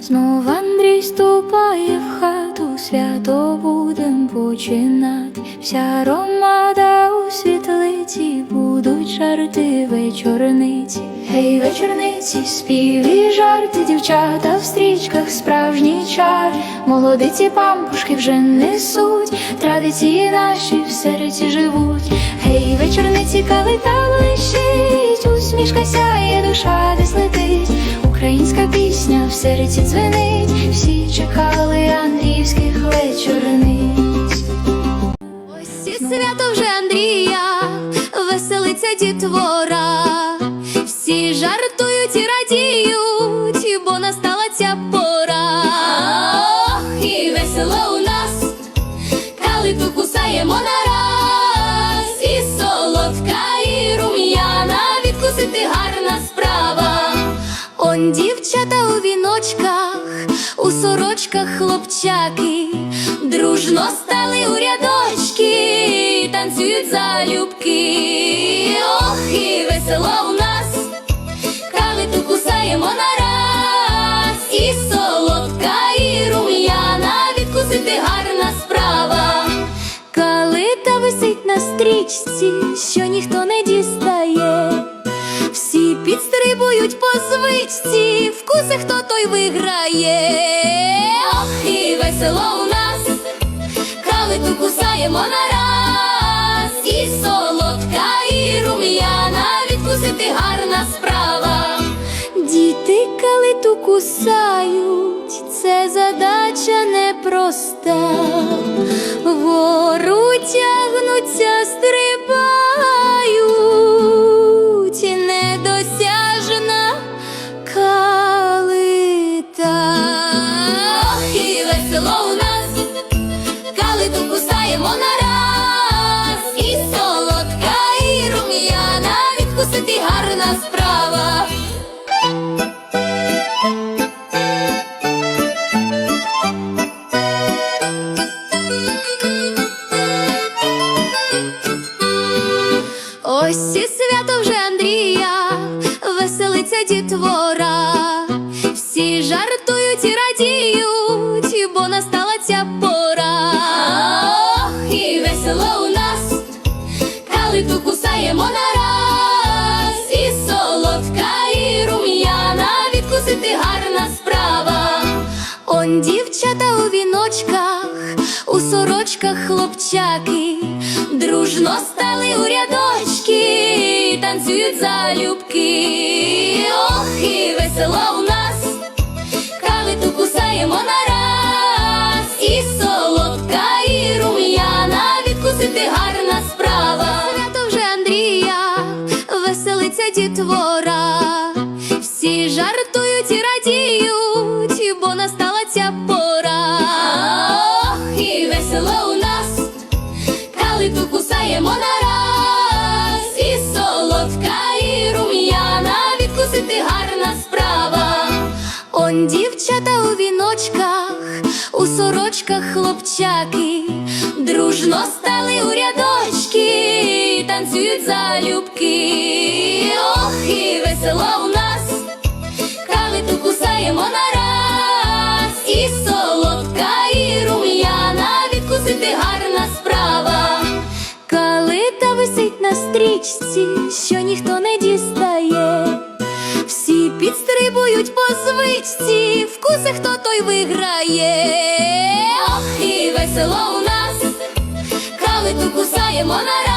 Знов Андрій ступає в хату, свято будем починати. Вся громада у світлиці, будуть жарти вечорниці. Гей, вечорниці, співі жарти, дівчата в стрічках, справжній чар. Молодиці пампушки вже несуть, традиції наші в серці живуть. Гей, вечорниці, калита блищить, усмішка сяє, душа десь летить. Українська пісня серці дзвенить, всі чекали андріївських вечорниць. Ось і свято вже Андрія, веселиться дітвора, у сорочках хлопчаки, дружно стали у рядочки, танцюють залюбки. Ох, і весело у нас, калиту кусаємо нараз, і солодка, і рум'яна, відкусити гарна справа. Калита висить на стрічці, що ніхто не підстрибують по звичці, вкуси хто той виграє. Ох, і весело у нас, калиту кусаємо нараз, і солодка, і рум'яна, відкусити гарна справа. Діти калиту кусають, це задача непроста. Вгору тягнуться, стрибають, кусаємо нараз, і солодка, і рум'яна, відкусити гарна справа. Ось і свято вже Андрія, веселиться дітвора, всі жартують і радіють, бо настала ця пора. Дівчата у віночках, у сорочках хлопчаки, дружно стали у рядочки, танцюють залюбки. Ох, і весело у нас, калиту кусаємо нараз, і солодка, і рум'яна, відкусити гарна справа. Свято вже Андрія, веселиться дітвора, всі жартують і радіють, дівчата у віночках, у сорочках хлопчаки, дружно стали у рядочки, танцюють залюбки. Ох, і весело у нас, калиту кусаємо нараз, і солодка, і рум'яна, відкусити гарна справа. Калита висить на стрічці, що ніхто не дістає. Всі по звичці, вкуси хто той виграє. Ох, і весело у нас, калиту кусаємо нараз.